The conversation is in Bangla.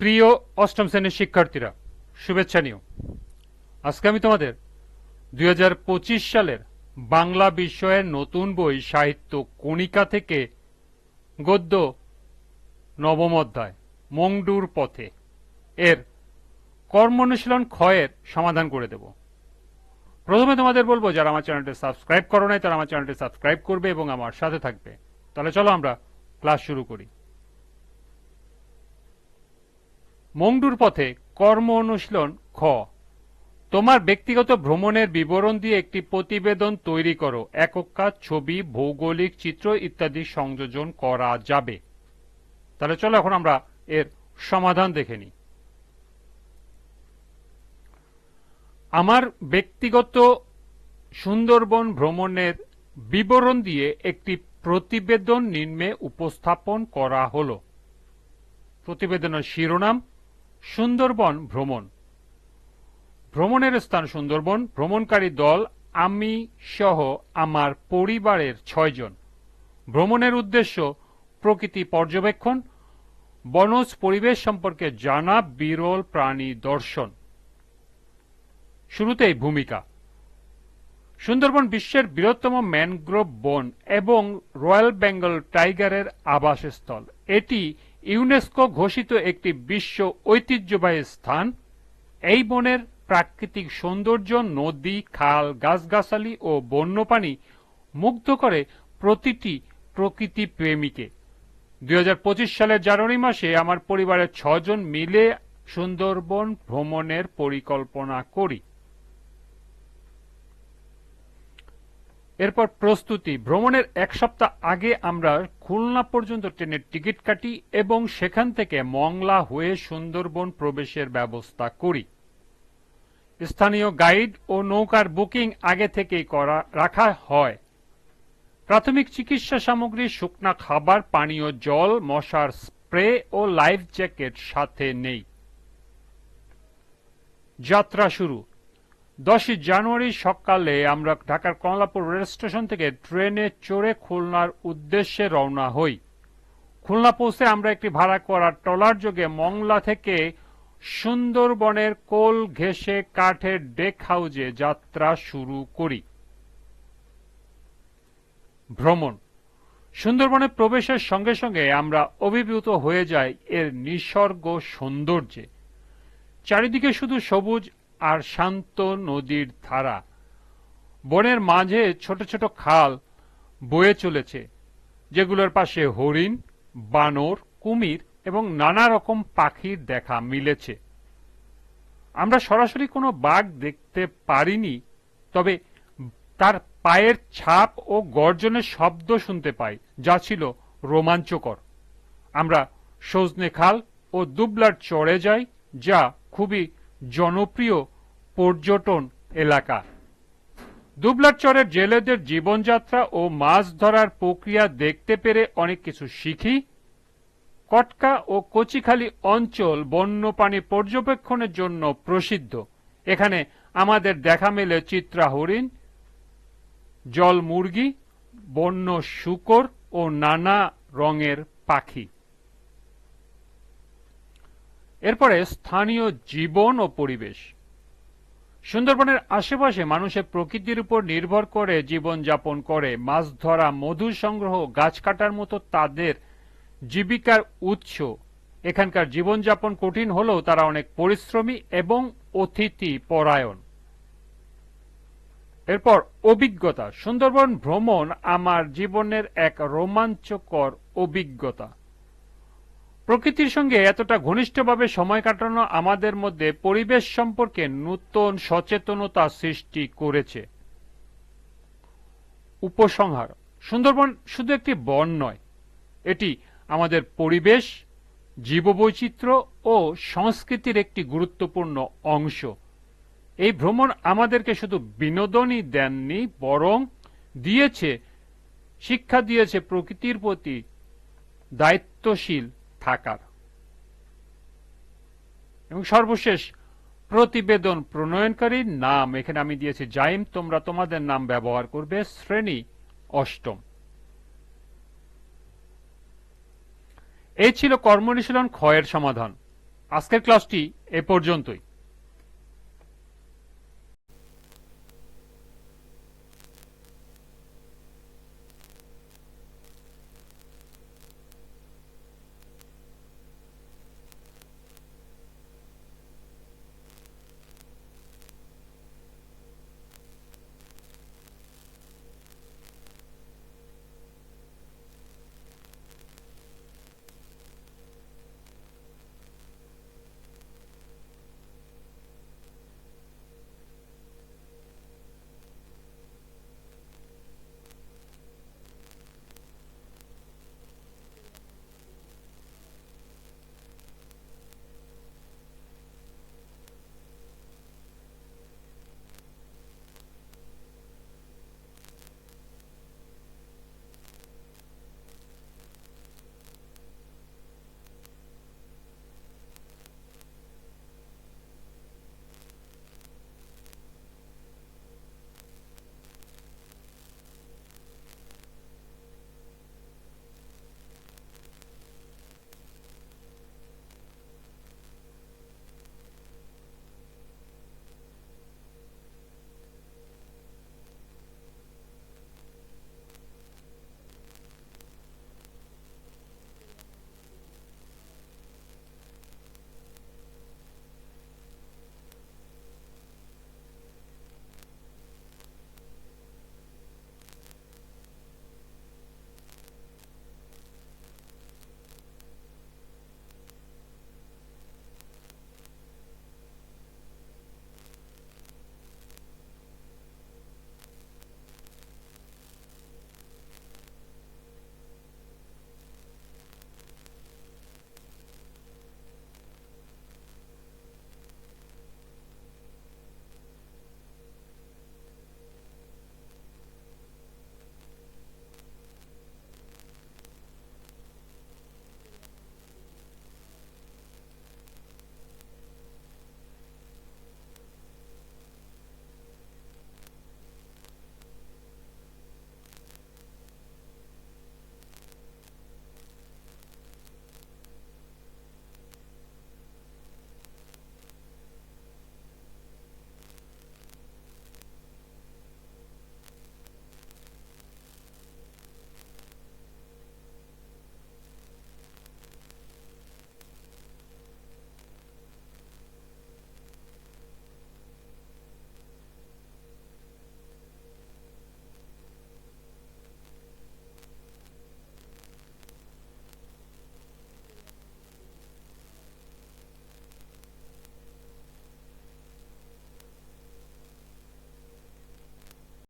প্রিয় অষ্টম শ্রেণির শিক্ষার্থীরা, শুভেচ্ছা নিও। আজকে আমি তোমাদের দু হাজার পঁচিশ সালের বাংলা বিষয়ের নতুন বই সাহিত্য কণিকা থেকে গদ্য নবম অধ্যায়, মংডুর পথে এর কর্ম অনুশীলন ক্ষয়ের সমাধান করে দেব। প্রথমে তোমাদের বলব, যারা আমার চ্যানেলটি সাবস্ক্রাইব করো নাই, তারা আমার চ্যানেলটি সাবস্ক্রাইব করবে এবং আমার সাথে থাকবে। তাহলে চলো আমরা ক্লাস শুরু করি। মংডুর পথে কর্ম অনুশীলন, খ। তোমার ব্যক্তিগত ভ্রমণের বিবরণ দিয়ে একটি প্রতিবেদন তৈরি করো। একক কাজ, ছবি, ভৌগোলিক চিত্র ইত্যাদি সংযোজন করা যাবে। তাহলে চলো এখন আমরা এর সমাধান দেখে নিই। আমার ব্যক্তিগত সুন্দরবন ভ্রমণের বিবরণ দিয়ে একটি প্রতিবেদন নিম্নে উপস্থাপন করা হলো। প্রতিবেদনের শিরোনাম সুন্দরবন ভ্রমণ। ভ্রমণের স্থান সুন্দরবন। ভ্রমণকারী দল আমি সহ আমার পরিবারের ছয়জন ভ্রমণের উদ্দেশ্য প্রকৃতি পর্যবেক্ষণ, বনজ পরিবেশ সম্পর্কে জানা, বিরল প্রাণী দর্শন। শুরুতেই ভূমিকা। সুন্দরবন বিশ্বের বৃহত্তম ম্যানগ্রোভ বন এবং রয়্যাল বেঙ্গল টাইগারের আবাসস্থল। এটি ইউনেস্কো ঘোষিত একটি বিশ্ব ঐতিহ্যবাহী স্থান। এই বনের প্রাকৃতিক সৌন্দর্য, নদী, খাল, গাছগাছালি ও বন্যপ্রাণী মুগ্ধ করে প্রতিটি প্রকৃতি প্রেমীকে। দুই হাজার পঁচিশ সালের জানুয়ারি মাসে আমার পরিবারের ছজন মিলে সুন্দরবন ভ্রমণের পরিকল্পনা করি। এরপর প্রস্তুতি। ভ্রমণের এক সপ্তাহ আগে আমরা খুলনা পর্যন্ত ট্রেনের টিকিট কাটি এবং সেখান থেকে মংলা হয়ে সুন্দরবন প্রবেশের ব্যবস্থা করি। স্থানীয় গাইড ও নৌকার বুকিং আগে থেকেই করা, রাখা হয়। প্রাথমিক চিকিৎসা সামগ্রী, শুকনা খাবার, পানীয় জল, মশার স্প্রে ও লাইফ জ্যাকেট সাথে নেই। যাত্রা শুরু। দশই জানুয়ারি সকালে আমরা ঢাকার কমলাপুর রেল স্টেশন থেকে ট্রেনে চড়ে খুলনার উদ্দেশ্যে রওনা হই। খুলনা পৌঁছে আমরা একটি ভাড়া করা ট্রলার যোগে মংলা থেকে সুন্দরবনের কোল ঘেঁষে কাঠের ডেক হাউজে যাত্রা শুরু করি। ভ্রমণ। সুন্দরবনে প্রবেশের সঙ্গে সঙ্গে আমরা অভিভূত হয়ে যাই এর নিসর্গ সৌন্দর্যে। চারিদিকে শুধু সবুজ আর শান্ত নদীর ধারা। বনের মাঝে ছোট ছোট খাল বয়ে চলেছে, যেগুলোর পাশে হরিণ, বানর, কুমির এবং নানা রকম পাখির দেখা মিলেছে। আমরা সরাসরি কোনো বাঘ দেখতে পারিনি, তবে তার পায়ের ছাপ ও গর্জনের শব্দ শুনতে পাই, যা ছিল রোমাঞ্চকর। আমরা সজনে খাল ও দুবলার চড়ে যাই, যা খুবই জনপ্রিয় পর্যটন এলাকা। দুবলার চরের জেলেদের জীবনযাত্রা ও মাছ ধরার প্রক্রিয়া দেখতে পেরে অনেক কিছু শিখি। কটকা ও কচিখালি অঞ্চল বন্যপ্রাণী পর্যবেক্ষণের জন্য প্রসিদ্ধ। এখানে আমাদের দেখা মেলে চিত্রা হরিণ জল মুরগি বন্য শুকর ও নানা রঙের পাখি। এরপরে স্থানীয় জীবন ও পরিবেশ। সুন্দরবনের আশেপাশে মানুষের প্রকৃতির উপর নির্ভর করে জীবন যাপন করে। মাছ ধরা মধু সংগ্রহ, গাছ কাটার মতো তাদের জীবিকার উৎস। এখানকার জীবনযাপন কঠিন হলেও তারা অনেক পরিশ্রমী এবং অতিথি পরায়ণ। এরপর অভিজ্ঞতা। সুন্দরবন ভ্রমণ আমার জীবনের এক রোমাঞ্চকর অভিজ্ঞতা। প্রকৃতির সঙ্গে এতটা ঘনিষ্ঠভাবে সময় কাটানো আমাদের মধ্যে পরিবেশ সম্পর্কে নূতন সচেতনতা সৃষ্টি করেছে। উপসংহার। সুন্দরবন শুধু একটি বন নয়, এটি আমাদের পরিবেশ, জীববৈচিত্র্য ও সংস্কৃতির একটি গুরুত্বপূর্ণ অংশ। এই ভ্রমণ আমাদেরকে শুধু বিনোদনই দেননি, বরং দিয়েছে, শিক্ষা দিয়েছে প্রকৃতির প্রতি দায়িত্বশীল থাকার। এবং সর্বশেষ, প্রতিবেদন প্রণয়নকারী নাম এখানে আমি দিয়েছি জাইম, তোমরা তোমাদের নাম ব্যবহার করবে শ্রেণি অষ্টম। এই ছিল কর্মনিশীলন ক্ষয়ের সমাধান। আজকের ক্লাসটি এ পর্যন্তই।